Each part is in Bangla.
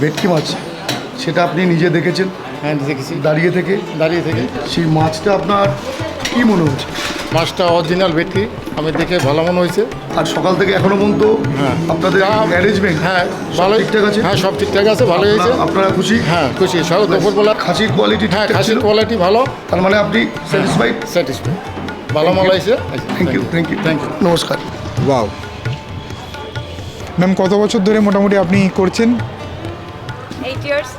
ভেটকি মাছ সেটা আপনি নিজে দেখেছেন? হ্যাঁ দেখেছি। দাঁড়িয়ে থেকে? দাঁড়িয়ে থেকে। সেই মাছটা আপনার কি মনে হচ্ছে? মাছটা অরিজিনাল ভেটকি আমি দেখে ভালো মনে হয়েছে। আর সকাল থেকে এখনও পর্যন্ত হ্যাঁ। আপনাদের অ্যারেঞ্জমেন্ট হ্যাঁ ভালো ভালোই ঠিকঠাক আছে? হ্যাঁ সব ঠিকঠাক আছে ভালো হয়েছে। আপনারা- খুশি? হ্যাঁ খুশি। সব দুপুরবেলা খাসির কোয়ালিটি হ্যাঁ খাসির কোয়ালিটি ভালো। তার মানে আপনি স্যাটিসফাইড স্যাটিসফাই ভালো মাল হয়েছে? Thank you thank you thank you নমস্কার। ওয়াও ম্যাম কত বছর ধরে মোটামুটি আপনি করছেন? এইট ইয়ার্স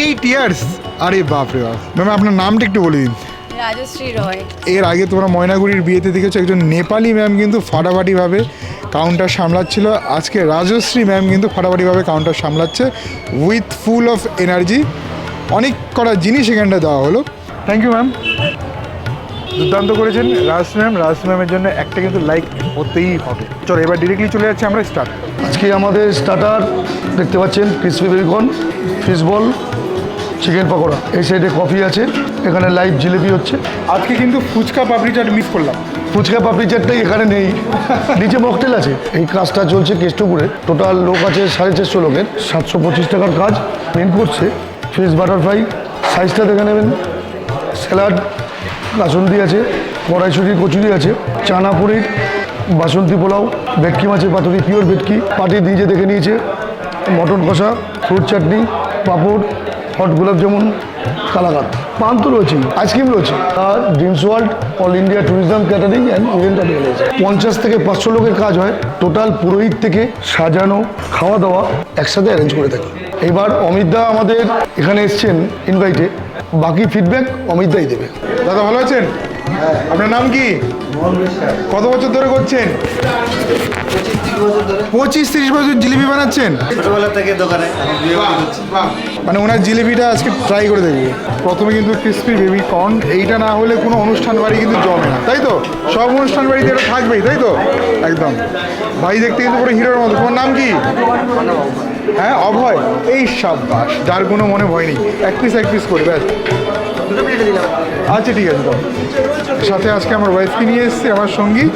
এইট ইয়ার্স আরে বাপ রে বাপ। ম্যাম আপনার নামটা একটু বলে দিন। রাজশ্রী রয়। এর আগে তোমরা ময়নাগুড়ির বিয়েতে দেখেছ একজন নেপালি ম্যাম কিন্তু ফাটাফাটিভাবে কাউন্টার সামলাচ্ছিল। আজকে রাজশ্রী ম্যাম কিন্তু ফাটাফাটিভাবে কাউন্টার সামলাচ্ছে উইথ ফুল অফ এনার্জি অনেক কটা জিনিস এখানটা দেওয়া হলো। থ্যাংক ইউ ম্যাম দুর্দান্ত করেছেন রাজ ম্যাম। রাজ ম্যামের জন্য একটা কিন্তু লাইক করতেই হবে। চলো এবার ডিরেক্টলি চলে যাচ্ছে আমরা স্টার্ট আজকে আমাদের স্টার্টার দেখতে পাচ্ছেন crispy baby corn fish ball chicken pakora. এই সাইডে কফি আছে এখানে লাইভ জিলিপি হচ্ছে। আজকে কিন্তু ফুচকা পাপড়ি চাট মিস করলাম। ফুচকা পাপড়ি চাটটাই এখানে নেই। নিচে মকটেল আছে। এই কাজটা চলছে কেষ্টপুরে। টোটাল লোক আছে সাড়ে চারশো লোকের। সাতশো পঁচিশ টাকার কাজ। মেন করছে ফিশ বাটারফ্রাই সাইজটা দেখে নেবেন। স্যালাড কাসন্দি আছে, কড়াইশুটির কচুরি আছে চানাপুরির বাসন্তী পোলাও, ভেটকি মাছের পাতুরি, পিওর ভেটকি, পাটি যে দেখে নিয়েছে, মটন কষা, ফ্রুট চাটনি, পাঁপড়, হট গোলাপ জামুন কালাকাত পান তো রয়েছে আইসক্রিম রয়েছে। আর Dreams World all India tourism catering and event organiser পঞ্চাশ থেকে পাঁচশো লোকের কাজ হয়। টোটাল পুরোহিত থেকে সাজানো খাওয়া দাওয়া একসাথে অ্যারেঞ্জ করে থাকি। এবার অমিতদা আমাদের এখানে এসছেন ইনভাইটে বাকি ফিডব্যাক অমিতদাই দেবে। দাদা ভালো আছেন? আপনার নাম কি? কত বছর ধরে করছেন? পঁচিশ তিরিশ বছর জিলিপি বানাচ্ছেন? ছোটবেলা থেকে দোকানে মানে ওনার জিলিপিটা আজকে ট্রাই করে দেখব। প্রথমে কিন্তু ক্রিসপি বেবি কর্ন এইটা না হলে কোনো অনুষ্ঠান বাড়ি কিন্তু জমে না। তাই তো? সব অনুষ্ঠান বাড়িতে এটা থাকবেই তাই তো? একদম। ভাই দেখতে কিন্তু পুরো হিরোর মতো। তোমার নাম কি? হ্যাঁ অভয়। এই সাব্বাস, যার কোনো মনে ভয় নেই। এক পিস এক পিস করে, ব্যাস। আচ্ছা ঠিক আছে সাথে আজকে আমার ওয়াইফকে নিয়ে এসেছি, আমার সঙ্গী।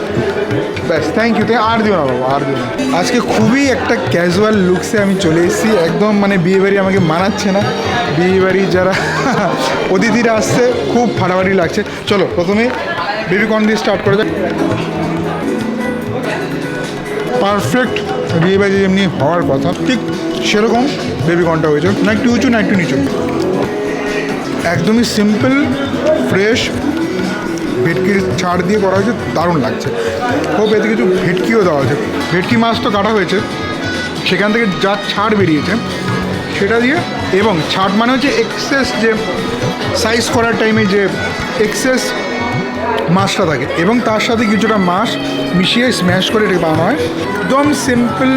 ব্যাস থ্যাংক ইউ তাই আর দিও না, বাবা, আর দিও না। আজকে খুবই একটা ক্যাজুয়াল লুকসে আমি চলে এসেছি। একদম মানে বিয়েবাড়ি আমাকে মানাচ্ছে না। বিয়েবাড়ি যারা অতিথিরা আসছে, খুব ফাটাফাটি লাগছে। চলো, প্রথমে বেবি কর্ন দিয়ে স্টার্ট করে যাক। পারফেক্ট বিয়েবাড়ি যেমনি হওয়ার কথা, ঠিক সেরকম বেবি কর্নটা হয়েছে। না একটু উঁচু না একটু নিচু। একদমই সিম্পল ফ্রেশ ভেটকির ছাড় দিয়ে করা হয়েছে, দারুণ লাগছে। খুব এতে কিছু ভেটকিও দেওয়া হয়েছে। ভেটকি মাছ তো কাটা হয়েছে। সেখান থেকে যা ছাড় বেরিয়েছে, সেটা দিয়ে এবং ছাড় মানে হচ্ছে এক্সেস যে সাইজ করার টাইমে যে এক্সেস মাছটা থাকে এবং তার সাথে কিছুটা মাছ মিশিয়ে স্ম্যাশ করে এটাকে বানানো হয়। একদম সিম্পল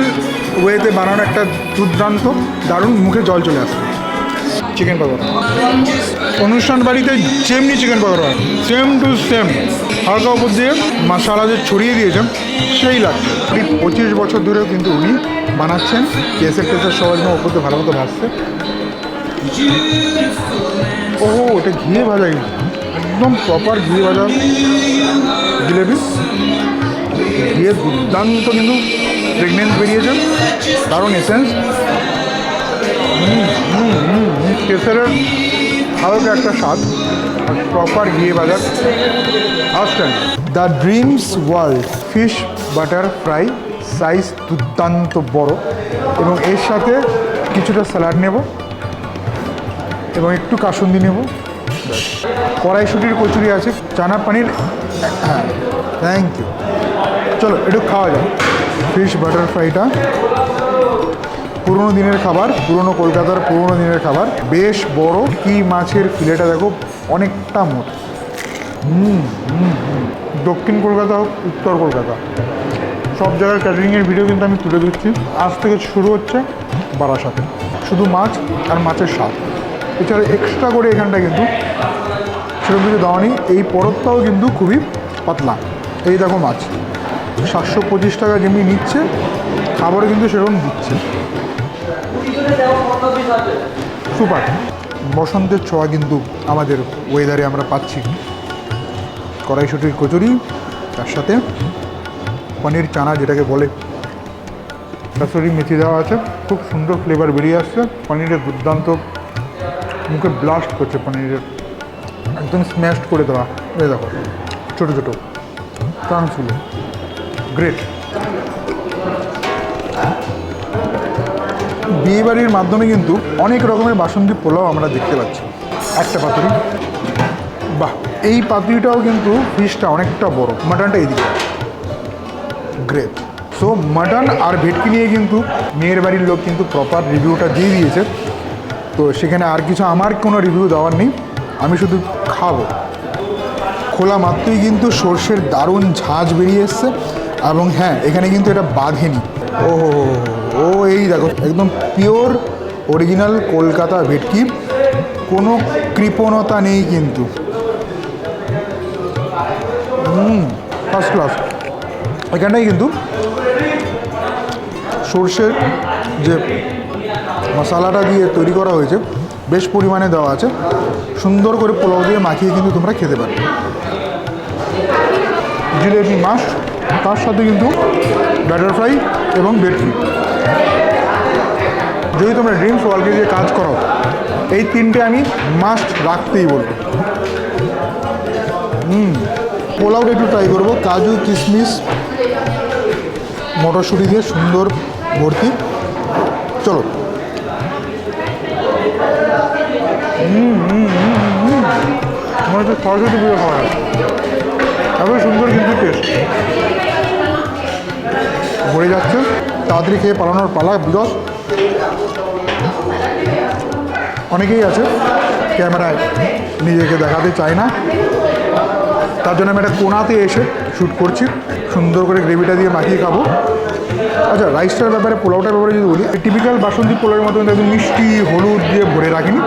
ওয়েতে বানানো একটা দুর্দান্ত, দারুণ মুখে জল চলে আসে। চিকেন পকোড়া। অনুষ্ঠান বাড়িতে যেমনি চিকেন পকোড়া হয় সেম টু সেম হালকা উপর দিয়ে মশালা যে ছড়িয়ে দিয়েছেন, সেই লাগছে এই পঁচিশ বছর ধরেও কিন্তু উনি বানাচ্ছেন। কেসের টেসের সবার জন্য ওপর দিয়ে ভালো মতো ভাসছে ও ওটা ঘিয়ে ভাজা কিন্তু। একদম প্রপার ঘিয়ে ভাজা জিলেবি ঘিয়ে দুর্দান্ত কিন্তু প্রেগনেন্ট বেরিয়েছে। দারুণ এসেন্স কেসারের হালকা একটা স্বাদ। প্রপার ঘিয়ে বাজার outstand the Dreams World fish butter fry size দুর্দান্ত বড়। এবং এর সাথে কিছুটা স্যালাড নেব। এবং একটু কাসুন্দি নেব। কড়াইশুটির কচুরি আছে, চানা পানির। হ্যাঁ থ্যাংক ইউ চলো, একটু খাওয়া যাক। ফিশ বাটার ফ্রাইটা পুরোনো দিনের খাবার, পুরোনো কলকাতার পুরোনো দিনের খাবার। বেশ বড় কি মাছের ফিলেটা দেখো, অনেকটা মোটা। হুম। দক্ষিণ কলকাতা হোক, উত্তর কলকাতা। সব জায়গার ক্যাটারিংয়ের ভিডিও কিন্তু আমি তুলে দিচ্ছি আজ থেকে শুরু হচ্ছে বারাসাতে। শুধু মাছ আর মাছের স্বাদ। এছাড়া এক্সট্রা করে এখানটা কিন্তু সেরকম কিছু দেওয়া নেই এই পরতটাও কিন্তু খুবই পাতলা। এই দেখো মাছ। সাতশো পঁচিশ টাকা যেমনি নিচ্ছে, খাবারও কিন্তু সেরকম দিচ্ছে। সুপার। বসন্তের ছোঁয়া কিন্তু আমাদের ওয়েদারে আমরা পাচ্ছি। কড়াইশুটির কচুরি, তার সাথে পনির চানা, যেটাকে বলে। কাসুরি মেথি দেওয়া আছে। খুব সুন্দর ফ্লেভার বেরিয়ে আসছে। পনিরের দুর্দান্ত মুখে ব্লাস্ট করছে পনিরের। একদম স্ম্যাশড করে দেওয়া। এই দেখো, ছোটো ছোটো। প্রাণশুলো গ্রেট বিয়েবাড়ির মাধ্যমে কিন্তু অনেক রকমের বাসন্তী পোলাও আমরা দেখতে পাচ্ছি। একটা পাতুরি। বাহ, এই পাতুরিটাও কিন্তু ফিশটা অনেকটা বড়। মাটনটা এইদিকে গ্রেট সো মাটন আর ভেটকি নিয়ে কিন্তু মেয়ের বাড়ির লোক কিন্তু প্রপার রিভিউটা দিয়ে দিয়েছে। তো সেখানে আর কিছু আমার কোনো রিভিউ দেওয়ার নেই। আমি শুধু খাব। খোলা মাত্রই কিন্তু সর্ষের দারুণ ঝাঁঝ বেরিয়ে এসছে এবং হ্যাঁ এখানে কিন্তু এটা বাঁধেনি। ও ও এই দেখো, একদম পিওর অরিজিনাল কলকাতা ভেটকি। কোনো কৃপণতা নেই কিন্তু। ফার্স্ট ক্লাস এখানটাই কিন্তু সর্ষের যে মশলাটা দিয়ে তৈরি করা হয়েছে বেশ পরিমাণে দেওয়া আছে। সুন্দর করে পোলাও দিয়ে মাখিয়ে কিন্তু তোমরা খেতে পারবে। জিলেবি মাছ, তার সাথে কিন্তু ব্যাটার ফ্রাই এবং বেটফি যদি তোমরা ড্রিমস ওয়ার্ল্ডকে দিয়ে কাজ করো, এই তিনটে আমি মাস্ট রাখতেই বলব। হুম, পোলাওটা একটু ট্রাই করব। কাজু কিশমিশ মটরশুঁটি দিয়ে সুন্দর ভর্তি। চলো। হুম হচ্ছে সরস্বতী পুজো খাওয়া এত সুন্দর কিন্তু টেস্ট ভরে যাচ্ছে। তাড়াতাড়ি খেয়ে পালানোর পালা বিকজ অনেকেই আছে, ক্যামেরায় নিজেকে দেখাতে চায় না। তার জন্য আমি একটা কোনাতে এসে শ্যুট করছি। সুন্দর করে গ্রেভিটা দিয়ে মাখিয়ে খাব। আচ্ছা রাইসটার ব্যাপারে, পোলাওটার ব্যাপারে যদি বলি টিপিক্যাল বাসন্তী পোলাওয়ের মতো কিন্তু একদম মিষ্টি, হলুদ দিয়ে ভরে রাখিনি।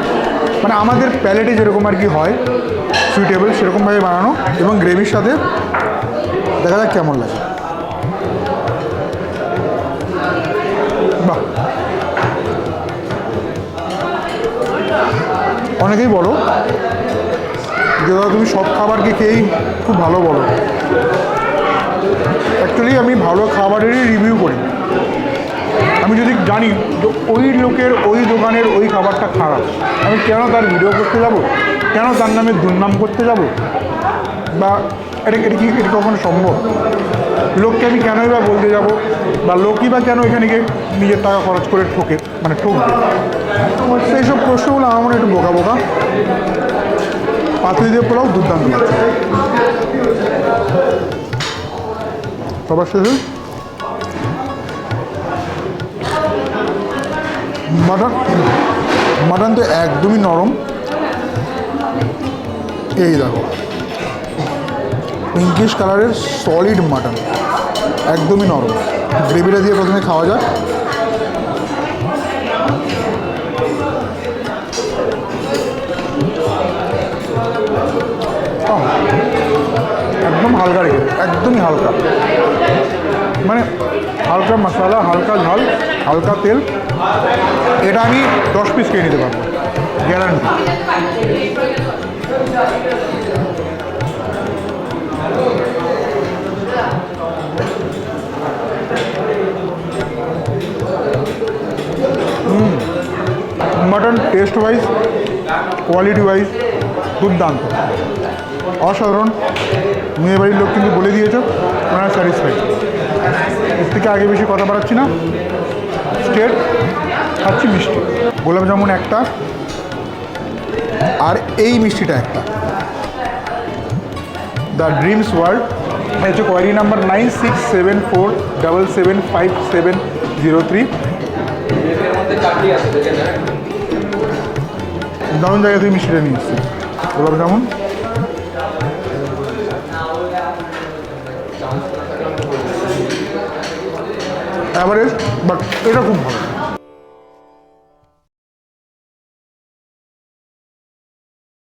মানে আমাদের প্যালেটে যেরকম আর কি হয় সুইটেবল সেরকমভাবে বানানো এবং গ্রেভির সাথে দেখা যাক কেমন লাগে। বাহ। অনেকেই বলো, যে দাদা তুমি সব খাবারকে খেয়েই খুব ভালো বলো। অ্যাকচুয়ালি আমি ভালো খাবারেরই রিভিউ করি। আমি যদি জানি ওই লোকের ওই দোকানের ওই খাবারটা খারাপ, আমি কেন তার ভিডিও করতে যাব? কেন তার নামে দুর্নাম করতে যাব? বা এটা এটা কি, এটা কখনো সম্ভব? লোককে আমি কেনই বা বলতে যাব? বা লোকই বা কেন এখানে গিয়ে নিজের টাকা খরচ করে ঠকে মানে ঠকবে? সেই সব প্রশ্নগুলো আমার মনে একটু বোকা বোকা। পাতুরি দিয়ে পোলাও দুর্দান্ত। সবার শেষে মাটন? মাটন তো একদমই নরম। এই দেখো। পিঙ্কিশ কালারের সলিড মাটন। একদমই নরম। গ্রেভিটা দিয়ে প্রথমে খাওয়া যাক। একদম হালকা রেখে একদমই হালকা। মানে হালকা মশলা, হালকা ঝাল, হালকা তেল। এটা আমি দশ পিস কিনে নিতে পারব। Guarantee mutton taste wise quality wise দুর্দান্ত। অসাধারণ। মেয়ে বাড়ির লোক কিন্তু বলে দিয়েছ, ওনারা স্যাটিসফাইড এর থেকে আগে বেশি কথা বাড়াচ্ছি না। মিষ্টি গোলাপ জামুন একটা, আর এই মিষ্টিটা একটা। দ্য ড্রিমস ওয়ার্ল্ড হচ্ছে query number nine six seven four double seven five seven zero three. দারুণ জায়গা থেকে মিষ্টিটা নিয়ে এসছি গোলাপ জামুন। অ্যাভারেজ বাট এটা খুব ভালো।